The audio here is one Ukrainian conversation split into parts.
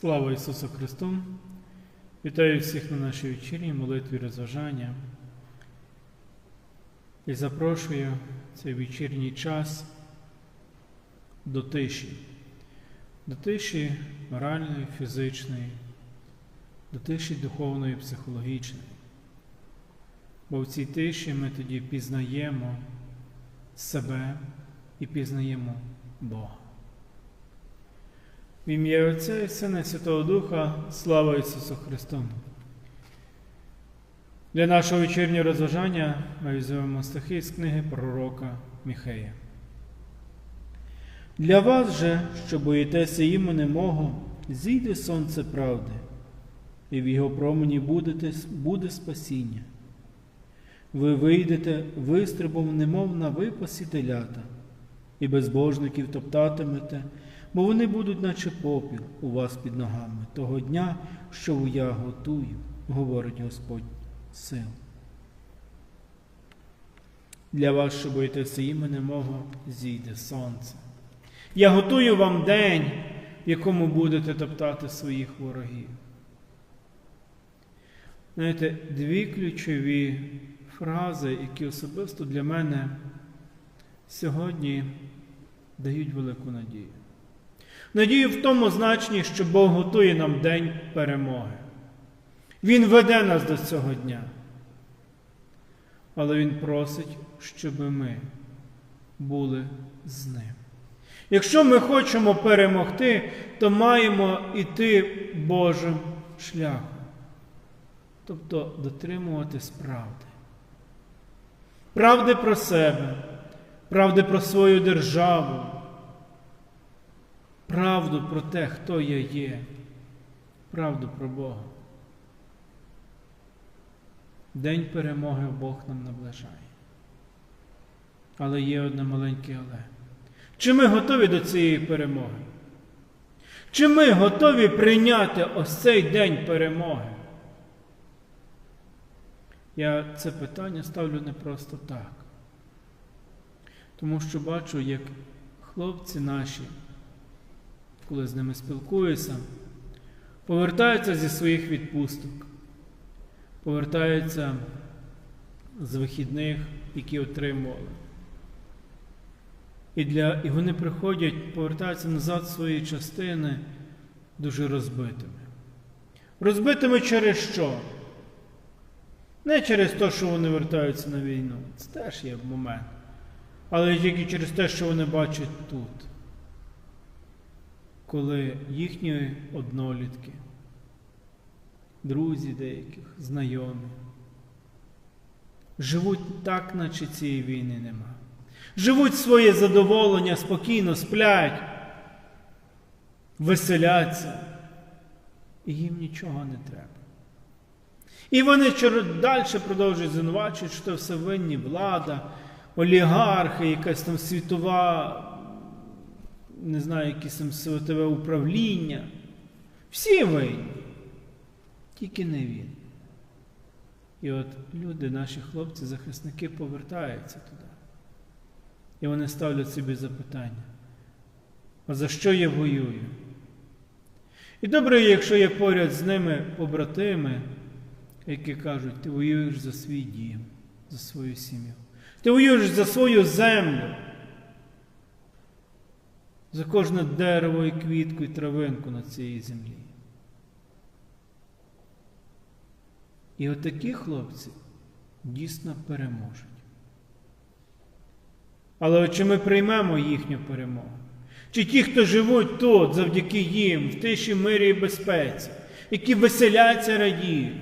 Слава Ісусу Христу! Вітаю всіх на нашій вечірній молитві розважання і запрошую цей вечірній час до тиші, до тиші моральної, фізичної, до тиші духовної, психологічної. Бо в цій тиші ми тоді пізнаємо себе і пізнаємо Бога. В ім'я Отця і Сина і Святого Духа, слава Ісусу Христу! Для нашого вечірнього розважання ми візьмемо стихи з книги пророка Міхея. Для вас же, що боїтеся імени мого, зійде сонце правди, і в його промені будете, буде спасіння. Ви вийдете вистрибом, немов на випасі телята, і безбожників топтатимете, бо вони будуть, наче попіл, у вас під ногами того дня, що я готую, говорить Господь сил. Для вас, що боїтеся імени мого, зійде сонце. Я готую вам день, в якому будете топтати своїх ворогів. Знаєте, дві ключові фрази, які особисто для мене сьогодні дають велику надію. Надію в тому значенні, що Бог готує нам день перемоги. Він веде нас до цього дня. Але Він просить, щоб ми були з ним. Якщо ми хочемо перемогти, то маємо йти Божим шляхом, тобто дотримуватись правди. Правди про себе, правди про свою державу, правду про те, хто я є, правду про Бога. День перемоги Бог нам наближає. Але є одне маленьке але. Чи ми готові до цієї перемоги? Чи ми готові прийняти ось цей день перемоги? Я це питання ставлю не просто так. Тому що бачу, як хлопці наші, коли з ними спілкуюся, повертаються зі своїх відпусток, повертаються з вихідних, які отримували. І, для, і вони приходять, повертаються назад свої частини дуже розбитими. Розбитими через що? Не через те, що вони вертаються на війну. Це теж є момент. Але тільки через те, що вони бачать тут, коли їхні однолітки, друзі деяких, знайомі, живуть так, наче цієї війни нема. Живуть своє задоволення, спокійно сплять, веселяться, і їм нічого не треба. І вони далі продовжують звинувачувати, що все винні влада, олігархи, якась там світова, не знаю, якесь там світове управління. Всі винні, тільки не він. І от люди, наші хлопці, захисники повертаються туди. І вони ставлять собі запитання. А за що я воюю? І добре, якщо є поряд з ними побратими, які кажуть, ти воюєш за свій дім, за свою сім'ю. Ти воюєш за свою землю, за кожне дерево і квітку і травинку на цій землі. І отакі хлопці дійсно переможуть. Але чи ми приймемо їхню перемогу? Чи ті, хто живуть тут завдяки їм, в тиші мирі і безпеці, які веселяться радіють?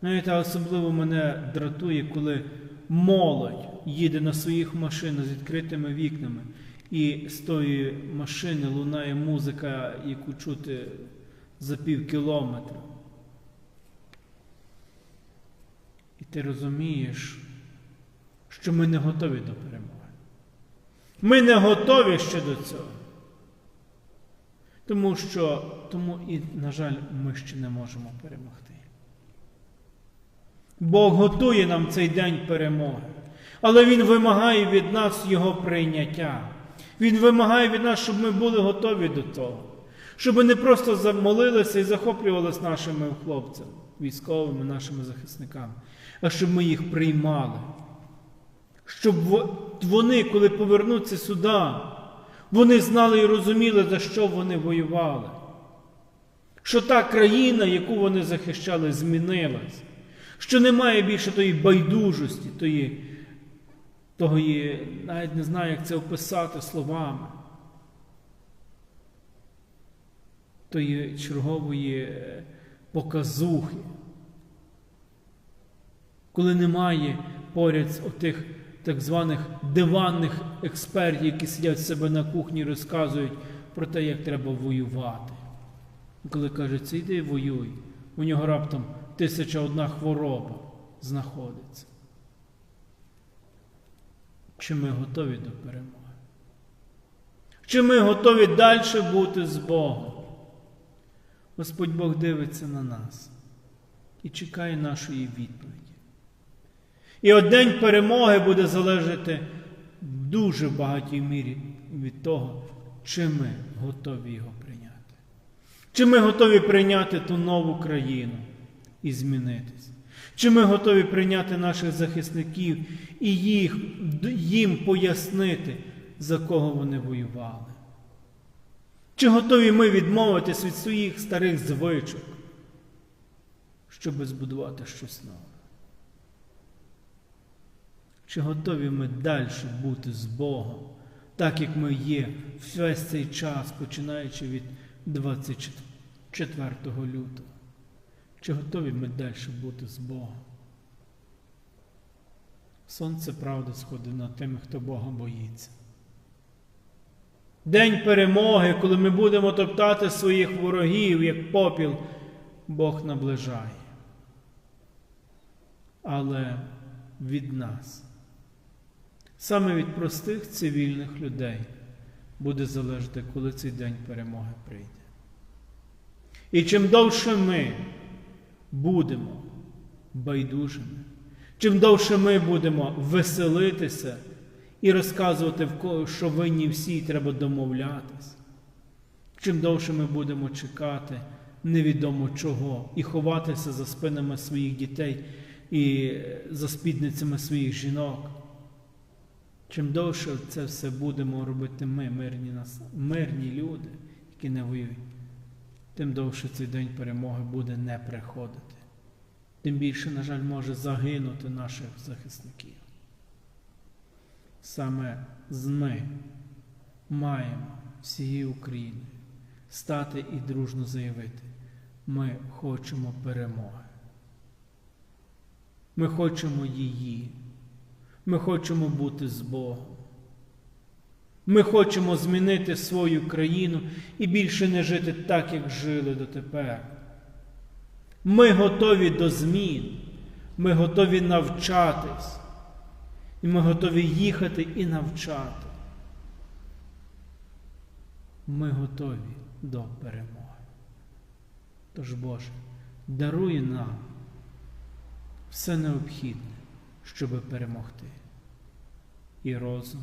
Знаєте, особливо мене дратує, коли молодь їде на своїх машинах з відкритими вікнами, і з тої машини лунає музика, яку чути за пів кілометра. І ти розумієш, що ми не готові до перемоги. Ми не готові ще до цього. Тому що, тому і, на жаль, ми ще не можемо перемогти. Бог готує нам цей день перемоги. Але Він вимагає від нас Його прийняття. Він вимагає від нас, щоб ми були готові до того. щоб не просто замолилися і захоплювалися нашими хлопцями, військовими, нашими захисниками, а щоб ми їх приймали. Щоб вони, коли повернуться сюди, вони знали і розуміли, за що вони воювали. Що та країна, яку вони захищали, змінилась, що немає більше тої байдужості, тої, того, навіть не знаю, як це описати словами. Тої чергової показухи, коли немає поряд отих так званих диванних експертів, які сидять себе на кухні і розказують про те, як треба воювати. Коли кажуть, йди воюй, у нього раптом тисяча одна хвороба знаходиться. Чи ми готові до перемоги? Чи ми готові далі бути з Богом? Господь Бог дивиться на нас і чекає нашої відповіді. І от день перемоги буде залежати в дуже багатій мірі від того, чи ми готові його прийняти. Чи ми готові прийняти ту нову країну і змінитись? Чи ми готові прийняти наших захисників і їх, їм пояснити, за кого вони воювали? Чи готові ми відмовитись від своїх старих звичок, щоб збудувати щось нове? Чи готові ми далі бути з Богом, так як ми є весь цей час, починаючи від 24 лютого? Чи готові ми далі бути з Богом? Сонце правда сходить над тими, хто Бога боїться. День перемоги, коли ми будемо топтати своїх ворогів, як попіл, Бог наближає. Але від нас. Саме від простих цивільних людей буде залежати, коли цей день перемоги прийде. І чим довше ми будемо байдужими, чим довше ми будемо веселитися і розказувати, що винні всі треба домовлятись, чим довше ми будемо чекати невідомо чого і ховатися за спинами своїх дітей і за спідницями своїх жінок. Чим довше це все будемо робити ми, мирні нас, мирні люди, які не воюють, тим довше цей день перемоги буде не приходити. Тим більше, на жаль, може загинути наших захисників. Саме з ми маємо всією Україною стати і дружно заявити, ми хочемо перемоги. Ми хочемо її. Ми хочемо бути з Богом. Ми хочемо змінити свою країну і більше не жити так, як жили дотепер. Ми готові до змін, ми готові навчатись, і ми готові їхати і навчати. Ми готові до перемоги. Тож Боже, даруй нам все необхідне, щоб перемогти. І розум,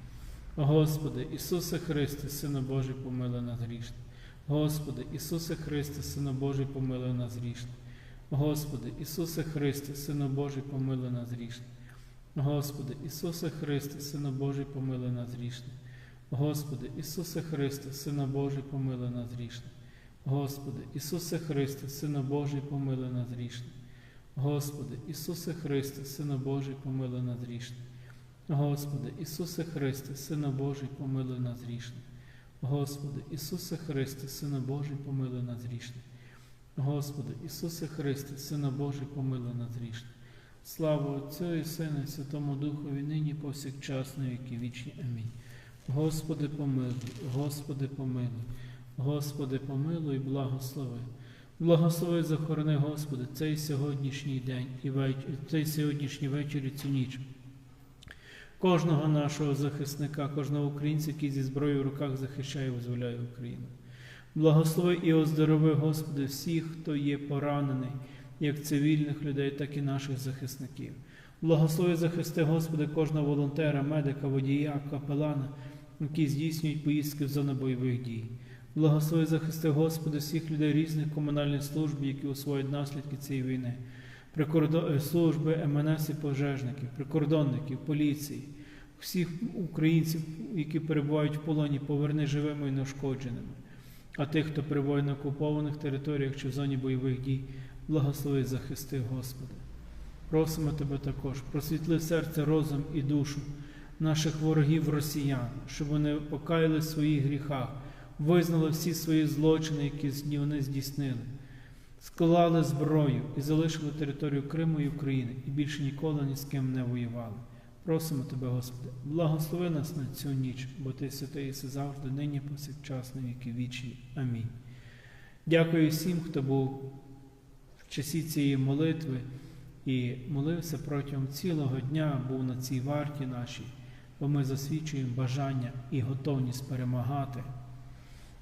Господи, Ісусе Христе, Сина Божий, помилуй нас грішне. Господи, Ісусе Христе, Сина Божий, помилуй нас грішне. Господи, Ісусе Христе, Сина Божий, помилуй нас грішне. Господи, Ісусе Христе, Сина Божий, помилуй нас грішне. Господи, Ісусе Христе, Сина Божий, помилуй нас грішне. Господи, Ісусе Христе, Сина Божий, помилуй нас грішне. Господи, Ісусе Христе, Сина Божий, помилуй нас грішне. Господи, Ісусе Христе, Сина Божий, помилуй нас грішне. Господи, Ісусе Христе, Сина Божий, помилуй нас грішне. Господи, Ісусе Христе, Сина Божий, помилуй нас грішне. Слава Отцю і Сину, і Святому Духові, нині повсякчас, на віки вічні. Амінь. Господи, помилуй, Господи, помилуй, Господи, помилуй, благослови. Благослови захорони, Господи, цей сьогоднішній день і цей сьогоднішній вечір і цю ніч. Кожного нашого захисника, кожного українця, який зі зброєю в руках захищає і визволяє Україну. Благослови і оздорови, Господи, всіх, хто є поранений, як цивільних людей, так і наших захисників. Благослови захисти, Господи, кожного волонтера, медика, водія, капелана, які здійснюють поїздки в зону бойових дій. Благослови захисти, Господи, всіх людей різних комунальних служб, які усвоюють наслідки цієї війни, служби МНС і пожежників, прикордонників, поліції, всіх українців, які перебувають в полоні, поверни живими і неушкодженими. А тих, хто перебуває на окупованих територіях чи в зоні бойових дій, благослови захисти, Господи. Просимо Тебе також, просвітли серце, розум і душу наших ворогів росіян, щоб вони покаяли в своїх гріхах, визнали всі свої злочини, які вони здійснили, склали зброю і залишили територію Криму і України, і більше ніколи ні з ким не воювали. Просимо Тебе, Господи, благослови нас на цю ніч, бо Ти святий єси завжди, нині повсякчас, на віки вічні. Амінь. Дякую всім, хто був в часі цієї молитви і молився протягом цілого дня, був на цій варті нашій, бо ми засвідчуємо бажання і готовність перемагати.